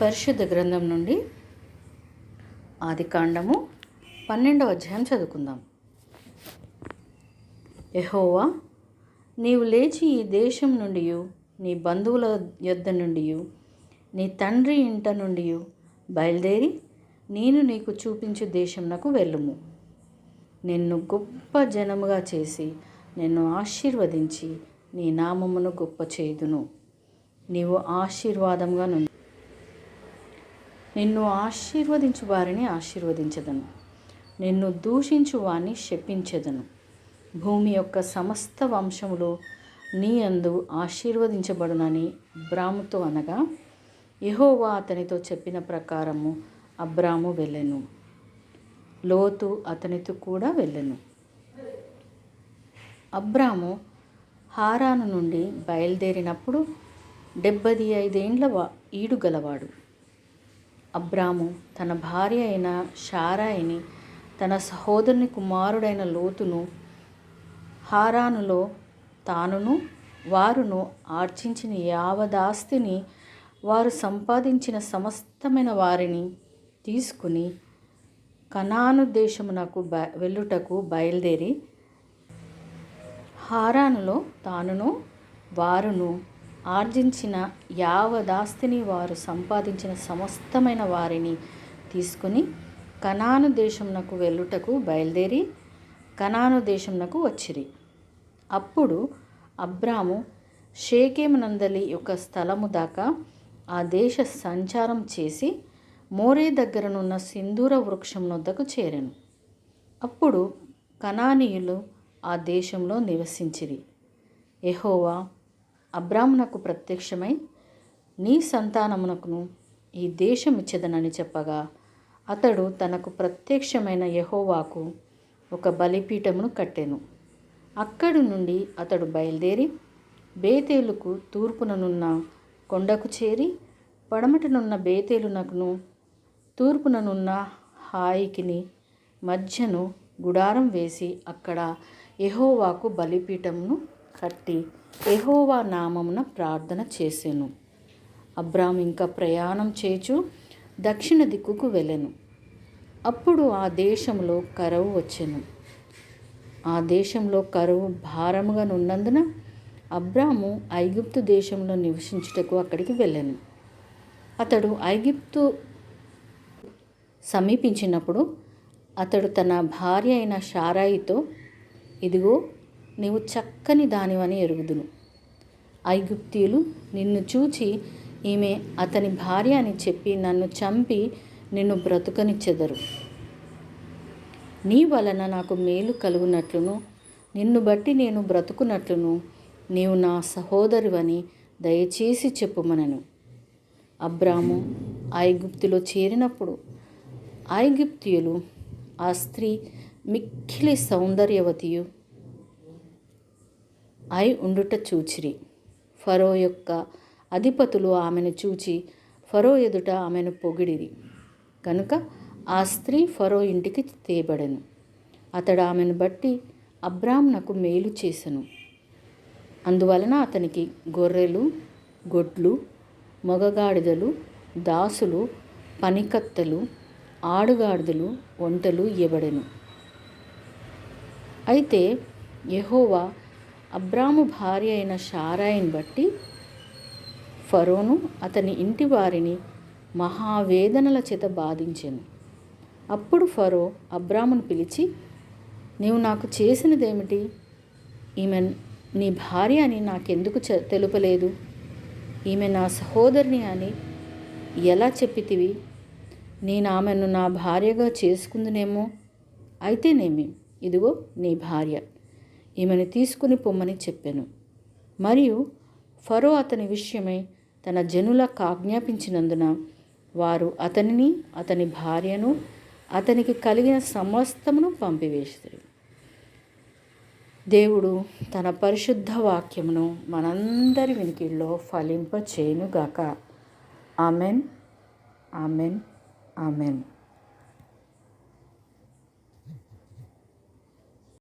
పరిశుద్ధ గ్రంథం నుండి ఆదికాండము పన్నెండవ అధ్యాయం చదువుకుందాం. ఎహోవా నీవు లేచి ఈ దేశం నుండి నీ బంధువుల యొద్ద నుండి నీ తండ్రి ఇంట నుండి బయలుదేరి నేను నీకు చూపించు దేశంనకు వెళ్ళుము. నిన్ను గొప్ప జనముగా చేసి నిన్ను ఆశీర్వదించి నీ నామమును గొప్ప చేయుదును. నీవు ఆశీర్వాదంగా నుండి నిన్ను ఆశీర్వదించు వారిని ఆశీర్వదించదను. నిన్ను దూషించు వారిని శపించదను. భూమి యొక్క సమస్త వంశములు నీ అందు ఆశీర్వదించబడునని అబ్రాముతో అనగా యహోవా అతనితో చెప్పిన ప్రకారము అబ్రాము వెళ్ళెను. లోతు అతనితో కూడా వెళ్ళెను. అబ్రాము హారాను నుండి బయలుదేరినప్పుడు డెబ్బది ఐదేండ్ల వా- ఈడు గలవాడు. అబ్రాము తన భార్య అయిన షారాయిని తన సహోదరుని కుమారుడైన లోతును హారానులో తానును వారును ఆర్చించిన యావదాస్తిని వారు సంపాదించిన సమస్తమైన వారిని తీసుకుని కనాను దేశమునకు బ వెళ్ళుటకు బయలుదేరి హారానులో తానును వారును ఆర్జించిన యావదాస్తిని వారు సంపాదించిన సమస్తమైన వారిని తీసుకుని కనాను దేశమునకు వెళ్ళుటకు బయలుదేరి కనాను దేశమునకు వచ్చిరి. అప్పుడు అబ్రాము షేకేమునందలి యొక్క స్థలము దాకా ఆ దేశ సంచారం చేసి మోరే దగ్గరనున్న సింధూర వృక్షం వద్దకు చేరాను. అప్పుడు కనానీయులు ఆ దేశంలో నివసించిరి. ఎహోవా అబ్రామునకు ప్రత్యక్షమై నీ సంతానమునకును ఈ దేశం చెప్పగా అతడు తనకు ప్రత్యక్షమైన యహోవాకు ఒక బలిపీఠమును కట్టెను. అక్కడి నుండి అతడు బయలుదేరి బేతేలుకు తూర్పుననున్న కొండకు చేరి పడమటనున్న బేతేలునకును తూర్పుననున్న హాయికిని మధ్యను గుడారం వేసి అక్కడ యహోవాకు బలిపీఠమును కట్టి ఎహోవా నామమున ప్రార్థన చేసెను. అబ్రాం ఇంకా ప్రయాణం చేచు దక్షిణ దిక్కుకు వెళ్ళెను. అప్పుడు ఆ దేశంలో కరువు వచ్చెను. ఆ దేశంలో కరువు భారముగా నున్నందున అబ్రాము ఐగుప్తు దేశంలో నివసించుటకు అక్కడికి వెళ్ళాను. అతడు ఐగుప్తు సమీపించినప్పుడు అతడు తన భార్య అయిన షారాయితో ఇదిగో నీవు చక్కని దానివని ఎరుగుదును. ఐగుప్తీయులు నిన్ను చూచి ఈమె అతని భార్య అని చెప్పి నన్ను చంపి నిన్ను బ్రతుకనిచ్చెదరు నీ వలన నాకు మేలు కలుగునట్లును నిన్ను బట్టి నేను బ్రతుకున్నట్లును నీవు నా సహోదరువని దయచేసి చెప్పుమనను. అబ్రాము ఐగుప్తులో చేరినప్పుడు ఐగుప్తియులు ఆ స్త్రీ మిక్కిలి సౌందర్యవతియు అయి ఉండుట చూచిరి. ఫరో యొక్క అధిపతులు ఆమెను చూచి ఫరో ఎదుట ఆమెను పొగిడిరి. కనుక ఆ స్త్రీ ఫరో ఇంటికి తేబడెను. అతడు ఆమెను బట్టి అబ్రామ్నకు మేలు చేసెను. అందువలన అతనికి గొర్రెలు గొడ్లు మగగాడిదలు దాసులు పనికత్తలు ఆడుగాడిదలు ఒంటలు ఇవ్వబడెను అయితే యహోవా అబ్రాము భార్య అయిన షారాయిని బట్టి ఫరోను అతని ఇంటి వారిని మహావేదనల చేత బాధించెను. అప్పుడు ఫరో అబ్రామును పిలిచి నీవు నాకు చేసినదేమిటి? ఈమె నీ భార్య అని నాకెందుకు తెలుపలేదు? ఈమె నా సహోదరిని అని ఎలా చెప్పితివి? నేను ఆమెను నా భార్యగా చేసుకుందునేమో? అయితేనేమి? ఇదిగో నీ భార్య. ఈమెను తీసుకుని పొమ్మని చెప్పాను. మరియు ఫరో అతని విషయమై తన జనులకు ఆజ్ఞాపించినందున వారు అతనిని అతని భార్యను అతనికి కలిగిన సమస్తమును పంపివేశారు దేవుడు తన పరిశుద్ధ వాక్యమును మనందరి వినికిల్లో ఫలింప చేయునుగాక ఆమెన్. ఆమెన్. ఆమెన్.